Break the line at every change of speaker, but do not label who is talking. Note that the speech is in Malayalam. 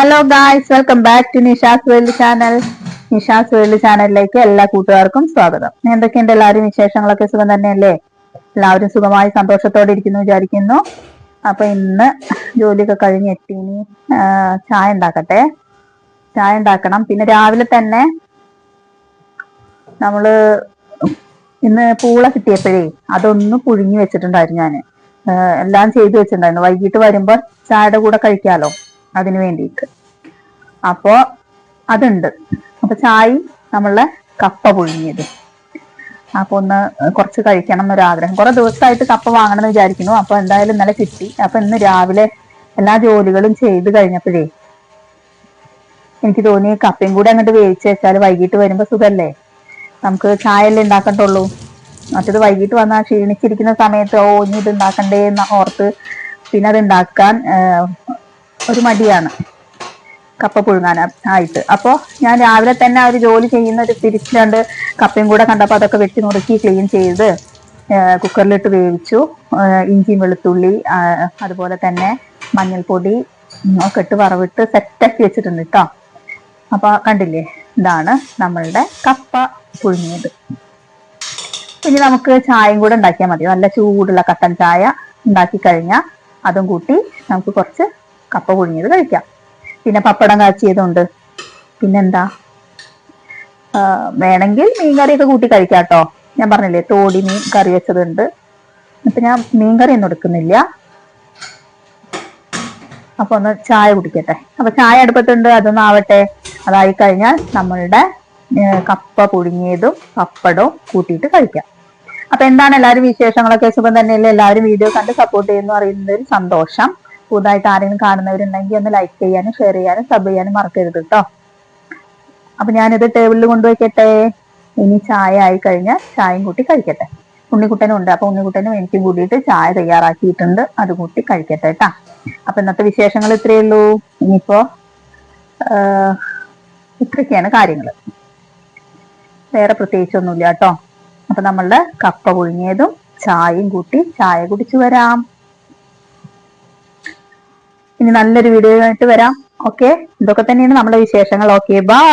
Hello guys welcome back to Nisha's world channel Nisha's world ചാനലിലേക്ക് എല്ലാ കൂട്ടുകാർക്കും സ്വാഗതം. എന്തൊക്കെയുണ്ട് എല്ലാവരും വിശേഷങ്ങളൊക്കെ സുഖം തന്നെയല്ലേ? എല്ലാവരും സുഖമായി സന്തോഷത്തോടെ ഇരിക്കുന്നു വിചാരിക്കുന്നു. അപ്പൊ ഇന്ന് ജോലിയൊക്കെ കഴിഞ്ഞ് എത്തി. ഇനി ആ, ചായ ഉണ്ടാക്കട്ടെ. ചായ ഉണ്ടാക്കണം. പിന്നെ രാവിലെ തന്നെ നമ്മൾ ഇന്ന് പൂള കിട്ടിയപ്പോഴേ അതൊന്ന് പുഴുങ്ങി വെച്ചിട്ടുണ്ടായിരുന്നു ഞാൻ എല്ലാം ചെയ്തു വെച്ചിട്ടുണ്ടായിരുന്നു. വൈകിട്ട് വരുമ്പോൾ ചായയുടെ കൂടെ കഴിക്കാലോ. അതിന് വേണ്ടിയിട്ട്. അപ്പോ അതുണ്ട്. അപ്പൊ ചായ നമ്മളെ കപ്പ പുഴുങ്ങിയത്. അപ്പൊ ഒന്ന് കുറച്ച് കഴിക്കണം എന്നൊരു ആഗ്രഹം കുറെ ദിവസമായിട്ട് കപ്പ വാങ്ങണം എന്ന് വിചാരിക്കുന്നു. അപ്പൊ എന്തായാലും ഇന്നലെ കിട്ടി. അപ്പൊ ഇന്ന് രാവിലെ എല്ലാ ജോലികളും ചെയ്ത് കഴിഞ്ഞപ്പോഴേ എനിക്ക് തോന്നി കപ്പയും കൂടെ അങ്ങോട്ട് വേവിച്ച് വെച്ചാൽ വൈകിട്ട് വരുമ്പോ സുഖല്ലേ? നമുക്ക് ചായ അല്ലേ ഉണ്ടാക്കണ്ടുള്ളൂ മറ്റത് വൈകിട്ട് വന്നാൽ ക്ഷീണിച്ചിരിക്കുന്ന സമയത്ത് ഓ ഇനി ഇത് ഉണ്ടാക്കണ്ടേ എന്ന് ഓർത്ത് പിന്നെ അത് ഉണ്ടാക്കാൻ ഒരു മടിയാണ്. കപ്പ പുഴുങ്ങാൻ ആയിട്ട് അപ്പോൾ ഞാൻ രാവിലെ തന്നെ ഒരു ജോലി ചെയ്യുന്ന ഒരു തിരിച്ചിലാണ്ട് കപ്പയും കൂടെ കണ്ടപ്പോൾ അതൊക്കെ വെട്ടി നുറുക്കി ക്ലീൻ ചെയ്ത് കുക്കറിലിട്ട് വേവിച്ചു. ഇഞ്ചിയും വെളുത്തുള്ളി അതുപോലെ തന്നെ മഞ്ഞൾപ്പൊടി ഒക്കെ ഇട്ട് വറവിട്ട് സെറ്റാക്കി വെച്ചിട്ടുണ്ട് കേട്ടോ അപ്പൊ കണ്ടില്ലേ? ഇതാണ് നമ്മളുടെ കപ്പ പുഴുങ്ങിയത്. പിന്നെ നമുക്ക് ചായയും കൂടെ ഉണ്ടാക്കിയാൽ മതി. നല്ല ചൂടുള്ള കട്ടൻ ചായ ഉണ്ടാക്കി കഴിഞ്ഞാൽ അതും കൂട്ടി നമുക്ക് കുറച്ച് കപ്പ പുഴുങ്ങിയത് കഴിക്കാം. പിന്നെ പപ്പടം കാച്ചിയതുണ്ട്. പിന്നെന്താ? വേണമെങ്കിൽ മീൻ കറിയൊക്കെ കൂട്ടി കഴിക്കാം കേട്ടോ ഞാൻ പറഞ്ഞില്ലേ തോടി മീൻ കറി വെച്ചതുണ്ട്. ഇപ്പൊ ഞാൻ മീൻ കറി ഒന്നും എടുക്കുന്നില്ല. അപ്പൊ ഒന്ന് ചായ കുടിക്കട്ടെ. അപ്പൊ ചായ അടുപ്പത്തുണ്ട് അതൊന്നും ആവട്ടെ. അതായി കഴിഞ്ഞാൽ നമ്മളുടെ കപ്പ പുഴുങ്ങിയതും പപ്പടവും കൂട്ടിയിട്ട് കഴിക്കാം. അപ്പൊ എന്താണ് എല്ലാവരും വിശേഷങ്ങളൊക്കെ? സുഖം തന്നെയല്ലേ? എല്ലാവരും വീഡിയോ കണ്ട് സപ്പോർട്ട് ചെയ്യുന്നു അറിയുന്നത് ഒരു സന്തോഷം. പുതുതായിട്ട് ആരെങ്കിലും കാണുന്നവരുണ്ടെങ്കിൽ ഒന്ന് ലൈക്ക് ചെയ്യാനും ഷെയർ ചെയ്യാനും സബ് ചെയ്യാനും മറക്കരുത് കേട്ടോ അപ്പൊ ഞാനിത് ടേബിളിൽ കൊണ്ടുവയ്ക്കട്ടെ. ഇനി ചായ ആയി കഴിഞ്ഞാൽ ചായയും കൂട്ടി കഴിക്കട്ടെ. ഉണ്ണിക്കുട്ടനും ഉണ്ട്. അപ്പൊ ഉണ്ണിക്കുട്ടനും എനിക്ക് കൂടിയിട്ട് ചായ തയ്യാറാക്കിയിട്ടുണ്ട്. അത് കൂട്ടി കഴിക്കട്ടെ കേട്ടാ അപ്പൊ ഇന്നത്തെ വിശേഷങ്ങൾ ഇത്രയേ ഉള്ളൂ. ഇനിയിപ്പോ ഇത്രയൊക്കെയാണ് കാര്യങ്ങൾ. വേറെ പ്രത്യേകിച്ചൊന്നുമില്ല കേട്ടോ അപ്പൊ നമ്മളുടെ കപ്പ പുഴുങ്ങിയതും ചായയും കൂട്ടി ചായ കുടിച്ചു വരാം. ഇനി നല്ലൊരു വീഡിയോ ആയിട്ട് വരാം. ഓക്കെ ഇതൊക്കെ തന്നെയാണ് നമ്മുടെ വിശേഷങ്ങൾ. Okay bye